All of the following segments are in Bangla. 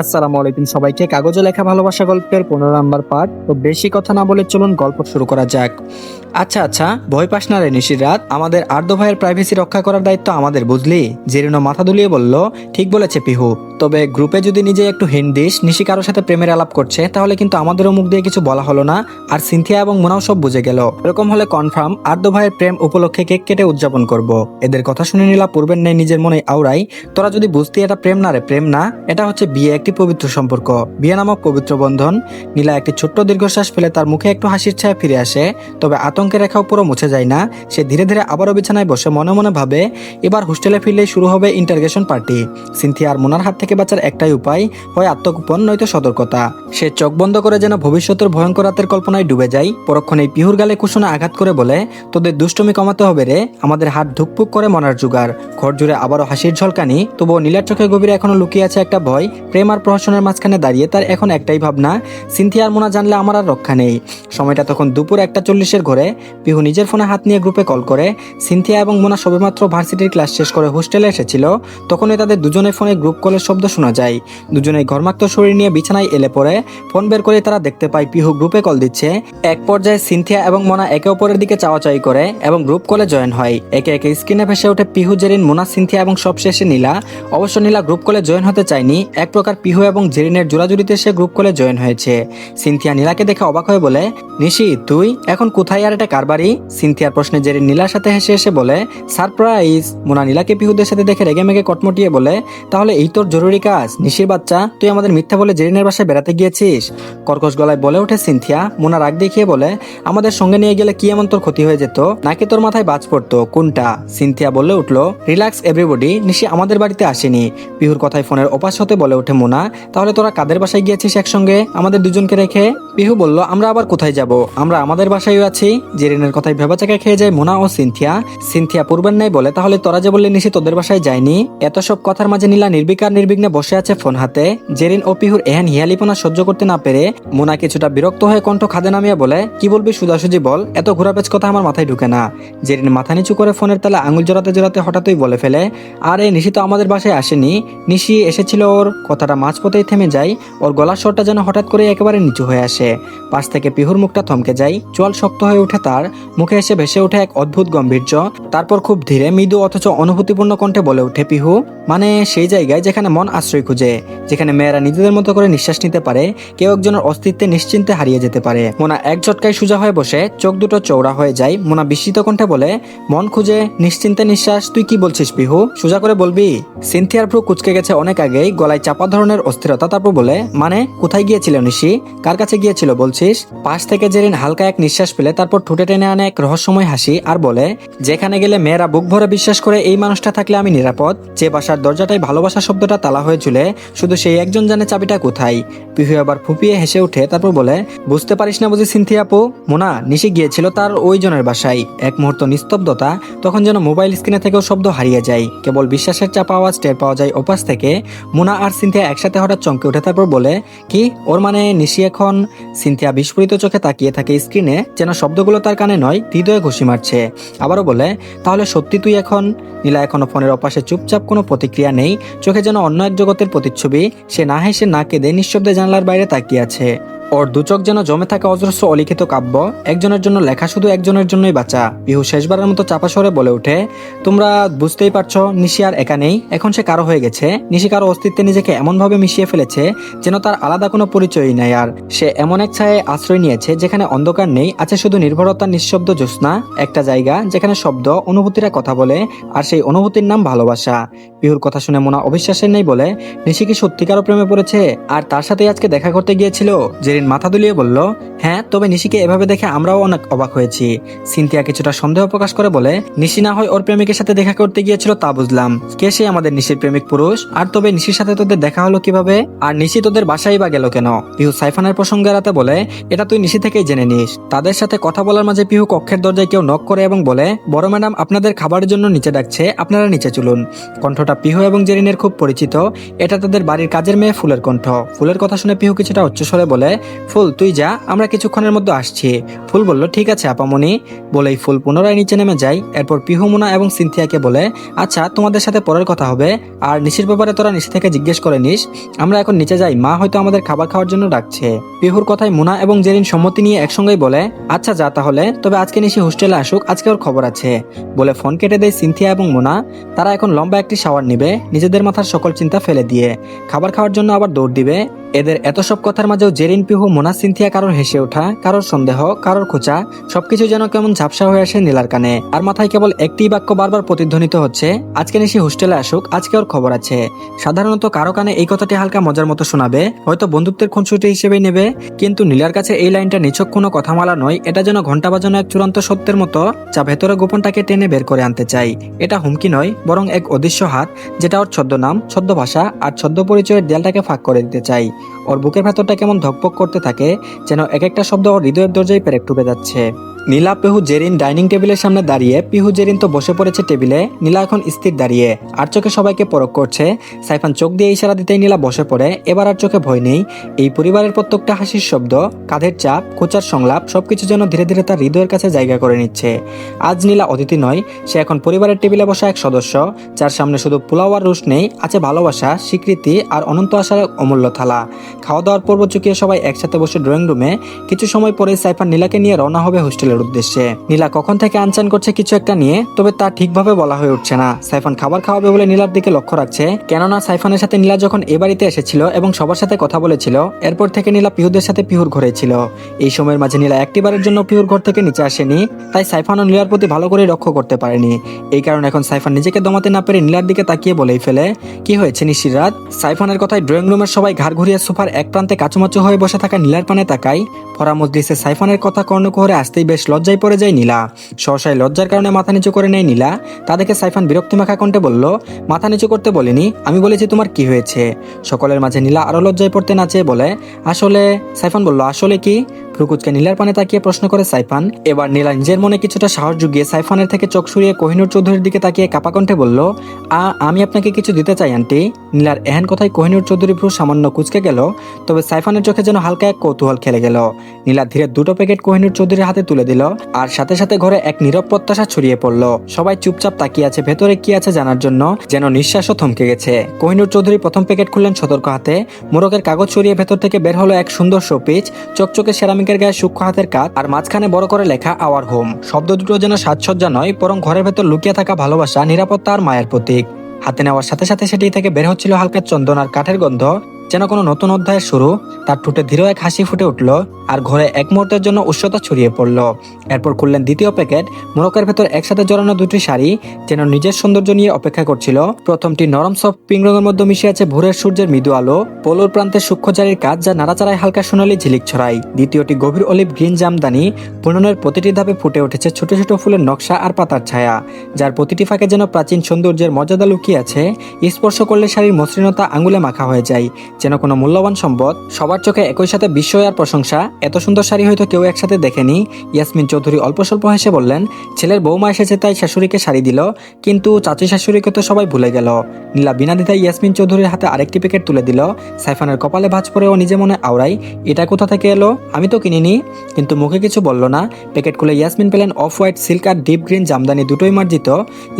আসসালামু আলাইকুম সবাইকে। কাগজে লেখা ভালোবাসা গল্পের পনেরো নাম্বার পার্ট তো বেশি কথা না বলে চলুন গল্প শুরু করা যাক। আচ্ছা আচ্ছা ভয় পাস না রে নিশির রাত। আমাদের আর্দ্র ভাইয়ের প্রাইভেসি রক্ষা করার দায়িত্ব আমাদের, বুঝলি? জেরিনো মাথা দুলিয়ে বলল, ঠিক বলেছে পিহু। তবে গ্রুপে যদি নিজে একটু হিন্ট দিস, নিশি কারোর সাথে প্রেমের আলাপ করছে, তাহলে কিন্তু আমাদেরও মুখ দিয়ে কিছু বলা হলো না। আর সিনথিয়া এবং মোনাও সব বুঝে গেল। এরকম হলে কনফার্ম আর্দ্র ভাইয়ের প্রেম উপলক্ষে কেক কেটে উদযাপন করব। এদের কথা শুনে নিলা পূর্বের নেই নিজের মনে আওড়াই তোরা যদি বুঝতি এটা প্রেম না রে, প্রেম না, এটা হচ্ছে বিয়ে একটি পবিত্র সম্পর্ক। বিয়ে নামক পবিত্র বন্ধন নীলা একটি ছোট্ট দীর্ঘশ্বাস ফেলে তার মুখে একটু হাসির ছায়া ফিরে আসে, তবে আতঙ্কের রেখাও পুরো মুছে যায় না। সে ধীরে ধীরে আবারও বিছানায় বসে মনে মনে ভাবে, এবার হোস্টেলে ফিরলেই শুরু হবে ইন্টারগেশন পার্টি। সিনথিয়া আর মোনার হাত থেকে বাঁচার একটাই উপায় হয় আত্মগোপন, নয়তো সতর্কতা। সে চোখ বন্ধ করে যেন ভবিষ্যতের ভয়ঙ্কর রাতের কল্পনায় ডুবে যায়। পরক্ষণেই পিহুর গালে কুসুনে আঘাত করে বলে, তোদের দুষ্টমি কমাতে হবে রে, আমাদের হাত ধুকপুক করে মনার জুগার ঘর জুড়ে আবারও হাসির ঝলকানি, তবুও নীলার চোখে গভীরে এখনও লুকিয়ে আছে একটা ভয়, প্রেম আর প্রহসনের মাঝখানে দাঁড়িয়ে তার এখন একটাই ভাবনা, সিনথিয়া আর মোনা জানলে আমার আর রক্ষা নেই। সময়টা তখন দুপুর একটা চল্লিশের ঘরে। পিহু নিজের ফোনে হাত নিয়ে গ্রুপে কল করে। সিনথিয়া এবং মোনা সবেমাত্র ভার্সিটির ক্লাস শেষ করে হোস্টেলে এসেছিল। তখনই তাদের দুজনের ফোনে গ্রুপ কলের শব্দ শোনা যায়। দুজনেই ঘরমাক্ত শরীর নিয়ে বিছানায় এলে পরে ফোন বের করে তারা দেখতে পায় পিহু গ্রুপে কল দিচ্ছে। এক পর্যায়ে সিনথিয়া এবং মোনা একে অপরের দিকে চাওয়াচাই করে এবং গ্রুপ কলে জয়েন হয়। একে একে স্ক্রিনে ভেসে ওঠে পিহু, জেরিন, মোনা, সিনথিয়া এবং সবশেষে নীলা। অবশ্য নীলা গ্রুপ কলে জয়েন হতে চায়নি। এক প্রকার পিহু এবং জেরিনের জোড়াজুড়িতে সে গ্রুপ কলে জয়েন হয়েছে। সিনথিয়া নীলাকে দেখে অবাক হয়ে বলে, নিশি, তুই? এখন কোথায় আর এটা কারবারি সিনথিয়ার প্রশ্নে জেরিন নীলার সাথে হেসে হেসে বলে, সারপ্রাইজ! মোনা নীলাকে পিহুদের সাথে দেখে রেগে মেগে কটমটিয়ে বলে, তাহলে এই তোর জরুরি কাজ। নিশির বাচ্চা, তুই আমাদের মিথ্যা বলে জেরিনের বাসায় বেড়াতে গিয়েছিস? কর্কশ গলায় বলে ওঠে সিনথিয়া। মোনা রাগ দেখিয়ে বলে, আমাদের সঙ্গে নিয়ে গেলে কি এমন তোর ক্ষতি হয়ে যেত? নাকি তোর মাথায় বাজ পড়তো? কোনটা? সিনথিয়া বলে উঠল, রিল্যাক্স এভরিবডি। নিশি আমাদের বাড়িতে আসেনি। পিহুর কথায় ফোনের ওপাশ হতে বলে ওঠে মোনা। তাহলে তোরা কাদের বাসায় গিয়েছিস একসঙ্গে? আমাদের দুজনকে রেখে? পিহু বলল, আমরা আবার কোথায় যাব? আমরা আমাদের বাসায়ও আছি। জেরিনের কথায় ভেবাচাকা খেয়ে যায় মোনা ও সিনথিয়া। সিনথিয়া পূর্বের নাই বলে, তাহলে তোরা যে বললে নিশি তোদের বাসায় যায়নি? এত সব কথার মাঝে নীলা নির্বিকার নির্বিঘ্নে বসে আছে ফোন হাতে। জেরিন ও পিহুর এহেন হিয়ালিপনা সহ্য করতে না পেরে মোনা কিছুটা বিরক্ত হয়ে কণ্ঠ খাদে নামিয়ে বলে, কি বলবি সুজাসুজি বল? এত ঘোরাপেচ কথা আমার মাথায় ঢুকে না। জেরিন মাথা নিচু করে ফোনের তালে আঙুল জোড়াতে জোড়াতে হঠাৎই বলে ফেলে, আরে নিশি তো আমাদের বাসায় আসেনি। নিশি এসেছিল ওর কথাটা মাঝপথেই থেমে যায় ওর গলার স্বরটা যেন হঠাৎ করে একেবারে নিচু হয়ে আসে। পাশ থেকে পিহুর মুখটা থমকে যায় চোয়াল শক্ত হয়ে ওঠে তার, মুখে এসে ভেসে ওঠে এক অদ্ভুত গম্ভীর্য, তারপর খুব ধীরে মৃদু অথচ অনুভূতিপূর্ণ কণ্ঠে বলে ওঠে, পিহু মানে সেই জায়গায় যেখানে মন আশ্রয় খুঁজে, যেখানে মেয়েরা নিজেদের মতো করে নিঃশ্বাস নিতে পারে, কেউ একজনের অস্তিত্বে নিশ্চিন্তে হারিয়ে যেতে পারে। মোনা এক ঝটকায় সোজা হয়ে বসে, চোখ দুটো চৌড়া হয়ে যায়। মোনা বিস্মিত কণ্ঠে বলে, মন খুঁজে, নিশ্চিন্তে নিঃশ্বাস, তুই কি বলছিস পিহু? সোজা করে বলবি, সিনথিয়ার ভ্রু কুচকে গেছে অনেক আগেই, গলায় চাপা ধরনের অস্থিরতা, তারপর বলে মানে কোথায় গিয়েছিল নিশি কার কাছে গিয়েছিল বলছিস? পাশ থেকে জেরিন হালকা এক নিঃশ্বাস পেলে তারপর ঠুটে টেনে আনে এক রহস্যময় হাসি আর বলে, যেখানে গেলে মেয়েরা বুক ভরে বিশ্বাস করে এই মানুষটা থাকলে আমি নিরাপদ। যে বাসার দরজাটাই ভালোবাসা শব্দটা তালা হয়ে ঝুলে, শুধু সেই একজন জানে চাবিটা কোথায়। পিহু আবার ফুপিয়ে হেসে উঠে, তারপর বলে, বুঝতে পারিস না বুঝি সিনথিয়া আপু? মোনা, নিশি গিয়েছিল তার ওই জনের বাসায়। এক মুহূর্ত নিস্তব্ধতা, তখন যেন মোবাইল স্ক্রিনে থেকেও শব্দ হারিয়ে যায়। কেবল বিশ্বাসের চাপা আওয়াজ টের পাওয়া যায় ওপাশ থেকে। মোনা আর সিনথিয়া একসাথে হঠাৎ চমকে উঠে তারপর বলে, কি? ওর মানে নিশি এখন? সিনথিয়া বিস্ফোরিত চোখে তাকিয়ে থাকে স্ক্রিনে, যেন শব্দগুলো তার কানে নয়, হৃদয়ে ঘুষি মারছে। আবারও বলে, তাহলে সত্যি তুই এখন? নীলা এখনও ফোনের অপাশে চুপচাপ কোনো প্রতিক্রিয়া নেই, চোখে যেন অন্য এক জগতের প্রতিচ্ছবি, সে না হেসে না কেঁদে নিঃশব্দে জানলার বাইরে তাকিয়ে আছে। ওর দুচোখ যেন জমে থাকা অজস্র অলিখিত কাব্য, একজনের জন্য লেখা শুধু একজনের জন্যই বাঁচা। পিহু শেষবারের মতো চাপা সরে বলে ওঠে, তোমরা বুঝতেই পারছ, নিশি আর একা নেই, এখন সে কারও হয়ে গেছে। নিশি কারও অস্তিত্বে নিজেকে এমনভাবে মিশিয়ে ফেলেছে, যেন তার আলাদা কোনো পরিচয়ই নাই। আর সে এমন এক ছায়ে আশ্রয় নিয়েছে, যেখানে অন্ধকার নেই, আছে শুধু নির্ভরতার নিঃশব্দ জ্যোৎস্না। একটা জায়গা যেখানে শব্দ, অনুভূতিরা কথা বলে, আর সেই অনুভূতির নাম ভালোবাসা। পিহুর কথা শুনে মোনা অবিশ্বাসের নেই বলে, নিশি কি সত্যিকারও প্রেমে পড়েছে? আর তার সাথে আজকে দেখা করতে গিয়েছিল জেরিন মাথা দুলিয়ে বলল হ্যাঁ তবে নিশিকে এভাবে দেখে আমরাও অনেক অবাক হয়েছি। সিনথিয়া কিছুটা সন্দেহ প্রকাশ করে বলে, নিশি না হয় ওর প্রেমিকের সাথে দেখা করতে গিয়েছিল তা বুঝলাম। কে সে আমাদের নিশির প্রেমিক পুরুষ? আর তবে নিশির সাথে তোদের দেখা হলো কীভাবে? আর নিশি তোদের বাসায় বা গেল কেন? পিহু সাইফানের প্রসঙ্গে এড়াতে বলে, এটা তুই নিশি থেকেই জেনে নিস। তাদের সাথে কথা বলার মাঝে পিহু কক্ষের দরজায় কেউ নক করে এবং বলে, বড় ম্যাডাম, আপনাদের খাবারের জন্য নিচে ডাকছে, আপনারা নিচে চলুন। কণ্ঠটা পিহু এবং জেরিনের খুব পরিচিত। এটা তাদের বাড়ির কাজের মেয়ে ফুলের কণ্ঠ। ফুলের কথা শুনে পিহু কিছুটা উচ্চস্বরে বলে ফুল, তুই যা, আমরা কিছুক্ষণের মধ্যে আসছি। ফুল বলল, ঠিক আছে, আপামনি। বলেই ফুল পুনরায় নিচে নেমে যায়। এরপর পিহু মুনা এবং সিনথিয়াকে বলে আচ্ছা তোমাদের সাথে পরের কথা হবে। আর নিশির ব্যাপারে তোরা নিশি থেকে জিজ্ঞেস করে নিস। আমরা এখন নিচে যাই। মা হয়তো আমাদের খাবার খাওয়ার জন্য ডাকছে। পিহুর কথায় মুনা এবং জেরিন সম্মতি নিয়ে একসঙ্গেই বলে আচ্ছা যা তাহলে। তবে আজকে নিশি হোস্টেলে আসুক, আজকে ওর খবর আছে। বলে ফোন কেটে দেয় সিনথিয়া এবং মুনা। তারা এখন লম্বা একটি শাওয়ার নিবে, নিজেদের মাথার সকল চিন্তা ফেলে দিয়ে। খাবার খাওয়ার জন্য আবার দৌড় দিবে। এদের এত সব কথার মাঝেও জেরিন পিহু, মোনা সিনথিয়া কারোর হেসে ওঠা, কারোর সন্দেহ, কারোর খোঁচা, সবকিছু যেন কেমন ঝাপসা হয়ে আসে নীলার কানে। আর মাথায় কেবল একটি বাক্য বারবার প্রতিধ্বনিত হচ্ছে, আজকে নিশি হোস্টেলে আসুক, আজকে ওর খবর আছে। সাধারণত কারও কানে এই কথাটি হালকা মজার মতো শোনাবে, হয়তো বন্ধুত্বের খুনসুটি হিসেবেই নেবে, কিন্তু নীলার কাছে এই লাইনটা নিছক কোনো কথামালা নয়, এটা যেন ঘণ্টা বাজানো এক চূড়ান্ত সত্যের মতো যা ভেতরে গোপনটাকে টেনে বের করে আনতে চাই। এটা হুমকি নয়, বরং এক অদৃশ্য হাত, যেটা ওর ছদ্মনাম ছদ্ম ভাষা আর ছদ্ম পরিচয়ের দেয়ালটাকে ফাঁক করে দিতে চাই। ওর বুকের ভেতরটা কেমন ধকপক করতে থাকে, যেন এক একটা শব্দ ওর হৃদয়ের দরজায় পেরেক টুপে যাচ্ছে। নীলা পিহু জেরিন ডাইনিং টেবিলের সামনে দাঁড়িয়ে, পিহু জেরিন তো বসে পড়েছে টেবিলে, নীলা এখন স্থির দাঁড়িয়ে। আর চোখে সবাইকে পরক করছে। সাইফান চোখ দিয়ে ইশারা দিতেই নীলা বসে পড়ে, এবার আর চোখে ভয় নেই। এই পরিবারের প্রত্যেকটা হাসির শব্দ, কাঁধের চাপ কোচার সংলাপ, সবকিছু যেন ধীরে ধীরে তার হৃদয়ের কাছে জায়গা করে নিচ্ছে। আজ নীলা অতিথি নয়, সে এখন পরিবারের টেবিলে বসা এক সদস্য, যার সামনে শুধু পোলাও আর রুশ নেই, আছে ভালোবাসা, স্বীকৃতি আর অনন্ত আশার অমূল্য থালা। খাওয়া দাওয়ার পর্ব চুকিয়ে সবাই একসাথে বসে ড্রয়িং রুমে, কিছু সময় পরে সাইফান নীলাকে নিয়ে রওনা হবে হোস্টেলের উদ্দেশ্যে। নীলা কখন থেকে আনচান করছে কিছু একটা নিয়ে, তবে তা ঠিকভাবে বলা হয়ে উঠছে না। সাইফান খাবার খাওয়াবে বলে নীলার দিকে লক্ষ্য রাখছে, কেননা সাইফানের সাথে নীলা যখন এ বাড়িতে এসেছিল এবং সবার সাথে কথা বলেছিল, এরপর থেকে নীলা পিহুদের সাথে পিহুর ঘরে ছিল। এই সময়ের মাঝে নীলা একটিবারের জন্য পিহুর ঘর থেকে নিচে আসেনি, তাই সাইফান ও নীলার প্রতি ভালো করে লক্ষ্য করতে পারেনি। এই কারণে এখন সাইফান নিজেকে দমাতে না পেরে নীলার দিকে তাকিয়ে বলেই ফেলে, কি হয়েছে নিশির রাত? সাইফানের কথায় ড্রয়িং রুমের সবাই ঘাড় ঘুরিয়ে সোফার এক প্রান্তে কাচুমাচু হয়ে বসে থাকা নীলার পানে তাকাই ফরা মজলিসে সাইফানের কথা কর্ণকুহরে আসতেই বেশ লজ্জায় পড়ে যায় নীলা। সহসায় লজ্জার কারণে মাথা নিচু করে নেয় নীলা। তাদেরকে সাইফান বিরক্তি মাখা কণ্ঠে বলল, মাথা নিচু করতে বলিনি, আমি বলেছি তোমার কি হয়েছে? সকলের মাঝে নীলা আরও লজ্জায় পড়তে না চেয়ে বলে, আসলে, সাইফান বলল, আসলে কি? ফ্রুকুচকে নীলার পানে তাকিয়ে প্রশ্ন করে সাইফান। এবার নীলা নিজের মনে কিছুটা সাহস জুগিয়ে সাইফানের থেকে চোখ সরিয়ে কোহিনুর চৌধুরীর দিকে তাকিয়ে কাপা কণ্ঠে বলল, আ, আমি আপনাকে কিছু দিতে চাই, আন্টি। নীলার এহেন কথায় কোহিনুর চৌধুরী ভ্রু সামান্য কুচকে গেল, তবে সাইফানের চোখে যেন হালকা এক কৌতূহল খেলে গেল। নীলা ধীরে দুটো প্যাকেট কোহিনুর চৌধুরীর হাতে তুলে দিল আর সাথে সাথে ঘরে এক নীরব প্রত্যাশা ছড়িয়ে পড়ল। সবাই চুপচাপ তাকিয়ে আছে, ভেতরে কি আছে জানার জন্য যেন নিঃশ্বাসও থমকে গেছে। কোহিনুর চৌধুরী প্রথম প্যাকেট খুললেন সতর্ক হাতে মোরকের কাগজ সরিয়ে ভেতর থেকে বের হলো এক সুন্দর শোপিচ, চকচকে সেরামিকের গায়ে সূক্ষ্ম হাতের কাজ আর মাঝখানে বড় করে লেখা আওয়ার হোম শব্দ দুটো যেন সাজসজ্জা নয়, বরং ঘরের ভেতর লুকিয়ে থাকা ভালোবাসা, নিরাপত্তা আর মায়ের প্রতীক। হাতে নেওয়ার সাথে সাথে সেটি থেকে বের হচ্ছিল হালকা চন্দন আর কাঠের গন্ধ। যেন কোনো নতুন অধ্যায়ের শুরু, তার ঠোঁটে ধীর এক হাসি ফুটে উঠল আর ঘরে এক মুহূর্তের জন্য উষ্ণতা ছড়িয়ে পড়ল। এরপর খুললেন দ্বিতীয় প্যাকেট মোরকের ভেতর একসাথে জড়ানো দুটি শাড়ি যেন নিজের সৌন্দর্য নিয়ে অপেক্ষা করছিল। প্রথমটি নরম সফট পিঙ্ক রঙের মধ্যে মিশে আছে ভোরের সূর্যের মৃদু আলো, পোলোর প্রান্তে সূক্ষ্ম জারির কাজ যা নাড়াচাড়ায় হালকা সোনালি ঝিলিক ছড়ায়। দ্বিতীয়টি গভীর অলিভ গ্রিন জামদানি, বুননের প্রতিটি ধাপে ফুটে উঠেছে ছোট ছোট ফুলের নকশা আর পাতার ছায়া, যার প্রতিটি ফাঁকে যেন প্রাচীন সৌন্দর্যের মর্যাদা লুকিয়ে আছে। স্পর্শ করলে শাড়ির মসৃণতা আঙুলে মাখা হয়ে যায় যেন কোনো মূল্যবান সম্পদ সবার চোখে একই সাথে বিস্ময় আর প্রশংসা। এত সুন্দর শাড়ি হয়তো কেউ একসাথে দেখেনি। ইয়াসমিন চৌধুরী অল্প স্বল্প হেসে বললেন, ছেলের বৌমা এসেছে তাই শাশুড়িকে শাড়ি দিল, কিন্তু চাচি শাশুড়িকে তো সবাই ভুলে গেল। নীলা বিনা দিদায় ইয়াসমিন চৌধুরীর হাতে আরেকটি প্যাকেট তুলে দিল। সাইফানের কপালে ভাঁজ পরে ও নিজে মনে আওড়াই এটা কোথা থেকে এলো? আমি তো কিনিনি। কিন্তু মুখে কিছু বলল না। প্যাকেট খুলে ইয়াসমিন পেলেন অফ হোয়াইট সিল্ক আর ডিপ গ্রিন জামদানি দুটোই মার্জিত।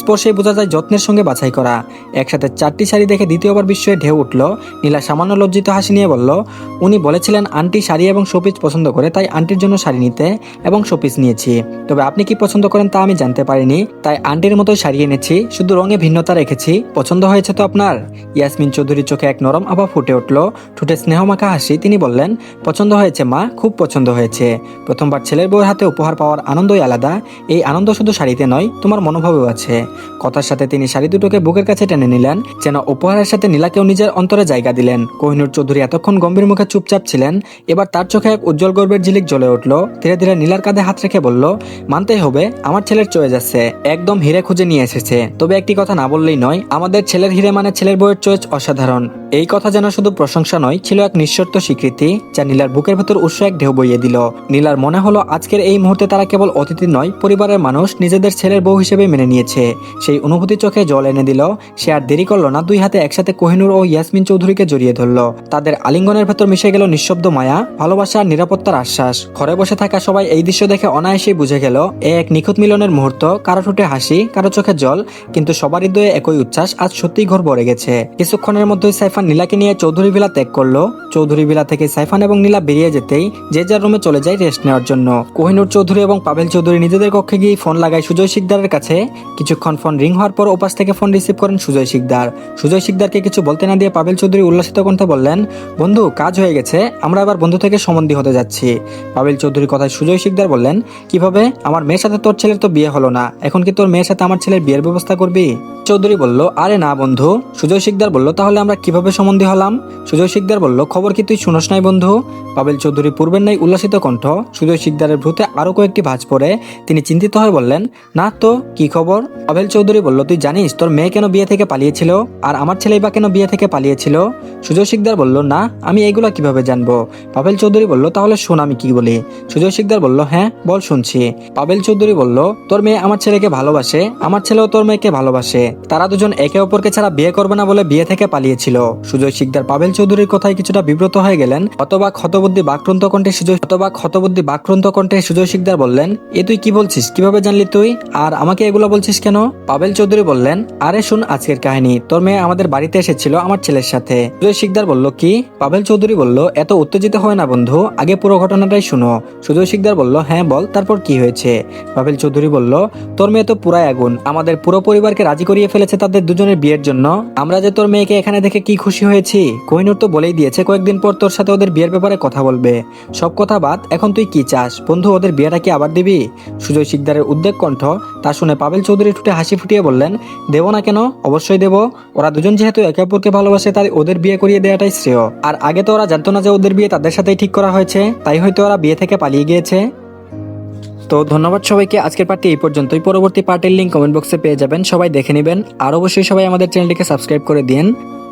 স্পর্শে বোঝা যায় যত্নের সঙ্গে বাছাই করা। একসাথে চারটি শাড়ি দেখে দ্বিতীয়বার বিস্ময়ে ঢেউ উঠল। নীলা সামান্য লজ্জিত হাসি নিয়ে বলল, উনি বলেছিলেন, আন্টি শাড়ি এবং শোপিস পছন্দ করে, তাই আন্টির জন্য শাড়ি নিতে এবং শোপিস নিয়েছি। তবে আপনি কি পছন্দ করেন তা আমি জানতে পারিনি, তাই আন্টির মতোই শাড়ি এনেছি, শুধু রঙে ভিন্নতা রেখেছি। পছন্দ হয়েছে তো আপনার? ইয়াসমিন চৌধুরীর চোখে এক নরম আভা ফুটে উঠল। ঠোঁটে স্নেহমাখা হাসি, তিনি বললেন, পছন্দ হয়েছে মা, খুব পছন্দ হয়েছে। প্রথমবার ছেলের বউয়ের হাতে উপহার পাওয়ার আনন্দই আলাদা। এই আনন্দ শুধু শাড়িতে নয়, তোমার মনোভাবেও আছে। কথার সাথে তিনি শাড়ি দুটোকে বুকের কাছে টেনে নিলেন, যেন উপহারের সাথে নীলাকেও নিজের অন্তরে জায়গা দিলেন। কোহিনুর চৌধুরী এতক্ষণ গম্ভীর মুখে চুপচাপ ছিলেন, এবার তার চোখে এক উজ্জ্বল গর্বের ঝিলিক জ্বলে উঠল। ধীরে ধীরে নীলার কাঁধে হাত রেখে বলল, মানতেই হবে, আমার ছেলের চয়ে যাচ্ছে। একদম হিরে খুঁজে নিয়ে এসেছে। তবে একটি কথা না বললেই নয়, আমাদের ছেলের হিরে মানে ছেলের বইয়ের চয়েস অসাধারণ। এই কথা যেন শুধু প্রশংসা নয়, ছিল এক নিঃশর্ত স্বীকৃতি যা নীলার বুকের ভেতর উৎস এক ঢেউ বইয়ে দিল। নীলার মনে হলো আজকের এই মুহূর্তে তারা কেবল অতিথি নয়, পরিবারের মানুষ নিজেদের ছেলের বউ হিসেবে মেনে নিয়েছে। সেই অনুভূতি চোখে জল এনে দিল। সে আর দেরি করল না, দুই হাতে একসাথে কোহিনুর ও ইয়াসমিন চৌধুরীকে জড়িয়ে ধরলো। তাদের আলিঙ্গনের ভেতর মিশে গেল নিঃশব্দ মায়া, ভালোবাসা আর নিরাপত্তার আশ্বাস। ঘরে বসে থাকা সবাই এই দৃশ্য দেখে অনায়াসেই বুঝে গেল, এ এক নিখুঁত মিলনের মুহূর্ত। কারও ঠোঁটে হাসি, কারও চোখে জল, কিন্তু সবার হৃদয়ে একই উচ্ছ্বাস আজ সত্যিই ঘর ভরে গেছে। কিছুক্ষণের মধ্যেই সাইফান নীলাকে নিয়ে চৌধুরী ভিলা ত্যাগ করল। চৌধুরী ভিলা থেকে সাইফান এবং নীলা বেরিয়ে যেতেই যে যার রুমে চলে যায় রেস্ট নেওয়ার জন্য। কোহিনুর চৌধুরী এবং পাবেল চৌধুরী নিজেদের কক্ষে গিয়ে ফোন লাগায় সুজয় শিকদারের কাছে। কিছুক্ষণ ফোন রিং হওয়ার পর ওপাশ থেকে ফোন রিসিভ করেন সুজয় শিকদার। সুজয় শিকদারকে কিছু বলতে না দিয়ে পাবেল চৌধুরী উল্লাসিত কণ্ঠে বললেন, বন্ধু, কাজ হয়ে গেছে, আমরা এবার বন্ধু থেকে সম্বন্ধী হতে যাচ্ছি। পাবেল চৌধুরীর কথায় সুজয় শিকদার বললেন, কীভাবে? আমার মেয়ের সাথে তোর ছেলের তো বিয়ে হলো না। এখন কি তোর মেয়ের সাথে আমার ছেলের বিয়ের ব্যবস্থা করবি? চৌধুরী বলল, আরে না বন্ধু। সুজয় শিকদার বলল, তাহলে আমরা কীভাবে সম্বন্ধী হলাম। সুজয় শিকদার বলল, খবর কি তুই শুনস নাই বন্ধু? পাবেল চৌধুরী পূর্বের নাই উল্লাসিত কণ্ঠ। সুজয় শিকদারের ভ্রুতে আরও কয়েকটি ভাঁজ পড়ে। তিনি চিন্তিত হয়ে বললেন, না তো, কি খবর? পাবেল চৌধুরী বলল, তুই জানিস, তোর মেয়ে কেন বিয়ে থেকে পালিয়েছিল? আর আমার ছেলে বা কেন বিয়ে থেকে পালিয়েছিল? সুজয় শিকদার বলল, না, আমি এগুলা কীভাবে জানব? পাবেল চৌধুরী বলল, তাহলে শোন আমি কি বলি। সুজয় শিকদার বলল হ্যাঁ বল শুনছি। পাবেল চৌধুরী বলল, তোর মেয়ে আমার ছেলেকে ভালোবাসে, আমার ছেলেও তোর মেয়েকে ভালোবাসে। তারা দুজন একে অপরকে ছাড়া বিয়ে করবে না বলে বিয়ে থেকে পালিয়েছিল। সুজয় শিকদার পাবেল চৌধুরীর কথায় কিছুটা বিব্রত হয়ে গেলেন। অতবা ক্ষতবুদ্ধি বাক্রান্ত কণ্ঠে সুজয় অতবা ক্ষতবুদ্ধি বাক্রান্ত কণ্ঠে সুজয় শিকদার বললেন, এ তুই কি বলছিস? কীভাবে জানলি তুই? আর আমাকে এগুলো বলছিস কেন? পাবেল চৌধুরী বললেন, আরে শুন আজকের কাহিনী। তোর মেয়ে আমাদের বাড়িতে এসেছিল আমার ছেলের সাথে। সুজয় শিকদার বলল, কি? পাবেল চৌধুরী বলল, এত উত্তেজিত হয় না বন্ধু, আগে পুরো ঘটনাটাই শুনো। সুজয় শিকদার বলল হ্যাঁ বল, তারপর কি হয়েছে? পাবেল চৌধুরী বলল, তোর মেয়ে তো পুরাই আগুন। আমাদের পুরো পরিবারকে রাজি করিয়ে ফেলেছে তাদের দুজনের বিয়ের জন্য। আমরা যে তোর মেয়েকে এখানে দেখে কি খুশি হয়েছি। কোহিনুর তো বলেই দিয়েছে, কয়েকদিন পর তোর সাথে ওদের বিয়ের ব্যাপারে কথা বলবে। সব কথা বাদ, এখন তুই কি চাস? বন্ধু, ওদের বিয়েটা কি আবার দিবি? সুজয় শিকদারের উদ্বেগ কণ্ঠ, তা শুনে পাবেল চৌধুরী ঠুটে হাসি ফুটিয়ে বললেন, দেব না কেন? অবশ্যই দেবো। ওরা দুজন যেহেতু একে অপরকে ভালোবাসে, তাই ওদের বিয়ে করিয়ে দেওয়াটাই শ্রেয়। আর আগে তো ওরা জানতো না যে ওদের বিয়ে তাদের সাথেই ঠিক করা হয়েছে, তাই হয়তো ওরা বিয়ে থেকে পালিয়ে গিয়েছে। তো ধন্যবাদ সবাইকে, আজকের পার্টি এই পর্যন্তই। পরবর্তী পার্টির লিঙ্ক কমেন্ট বক্সে পেয়ে যাবেন, সবাই দেখে নেবেন। আর অবশ্যই সবাই আমাদের চ্যানেলটিকে সাবস্ক্রাইব করে দিন।